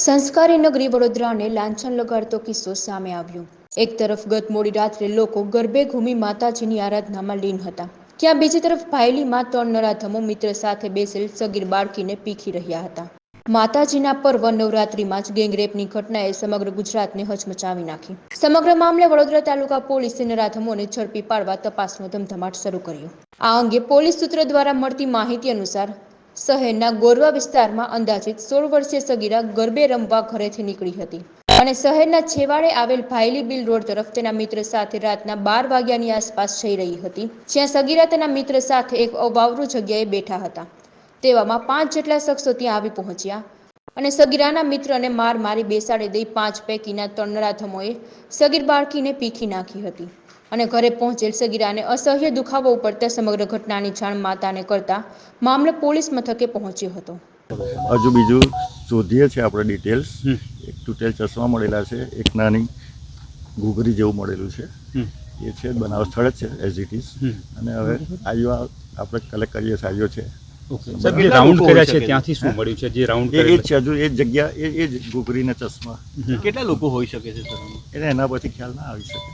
સંસ્કારી નગરી વડોદરાને લાંછન લગાડતો કિસ્સો સામે આવ્યો. એક તરફ ગત મોડી રાત્રે લોકો ગરબે ઘૂમી માતાજીની આરાધનામાં લીન હતા. ત્યાં બીજી તરફ ભાયલીમાં ત્રણ નરાધમો મિત્ર સાથે બેસેલ સગીર બાળકીને પીખી રહ્યા હતા. માતાજીના પર્વ નવરાત્રીમાં જ ગેંગરેપની ઘટનાએ સમગ્ર ગુજરાતને હચમચાવી નાખી. સમગ્ર મામલે વડોદરા તાલુકા પોલીસે નરાધમોને ઝડપી પાડવા તપાસનો ધમધમાટ શરૂ કર્યો. આ અંગે પોલીસ સૂત્ર દ્વારા મળતી માહિતી અનુસાર શહેરના ગોરવા વિસ્તારમાં અંદાજિત સોળ વર્ષીય સગીરા ગરબે રમવા ઘરેથી નીકળી હતી. અને શહેરના છેવાડે આવેલ ભાયલી બિલ રોડ તરફ તેના મિત્ર સાથે રાતના બાર વાગ્યાની આસપાસ જઈ રહી હતી, જ્યાં સગીરા તેના મિત્ર સાથે એક અવાવરૂ જગ્યાએ બેઠા હતા. તેવામાં પાંચ જેટલા શખ્સો ત્યાં આવી પહોંચ્યા અને સગીરાના મિત્રને માર મારી બેસાડી દઈ પાંચ પૈકીના ત્રણ સગીર બાળકીને પીખી નાખી હતી. અને ઘરે પહોંચેલ સગીરાને અસહ્ય દુખાવો ઉપડતા સમગ્ર ઘટનાની જાણ માતાને કરતા મામલો પોલીસ મથકે પહોંચ્યો હતો. હજુ બીજું શોધીએ છીએ આપણે ડિટેલ્સ. એક તૂટેલ ચશ્મા મળેલા છે એક નાની ઘૂઘરી જેવું મળેલું છે. એ છે બનાવ સ્થળ જ છે એઝ ઇટ ઇઝ અને હવે આઈઓ આપણે કલેક્ટ કરીએ છીએ આઈઓ છે. સાહેબ રાઉન્ડ કર્યા છે ત્યાંથી શું મળ્યું છે જે રાઉન્ડ એ એ જ છે હજુ એ જગ્યા એ એ જ ઘૂઘરીના ચશ્મા. કેટલા લોકો હોઈ શકે છે સર? એને એના પરથી ખ્યાલ ના આવી શકે.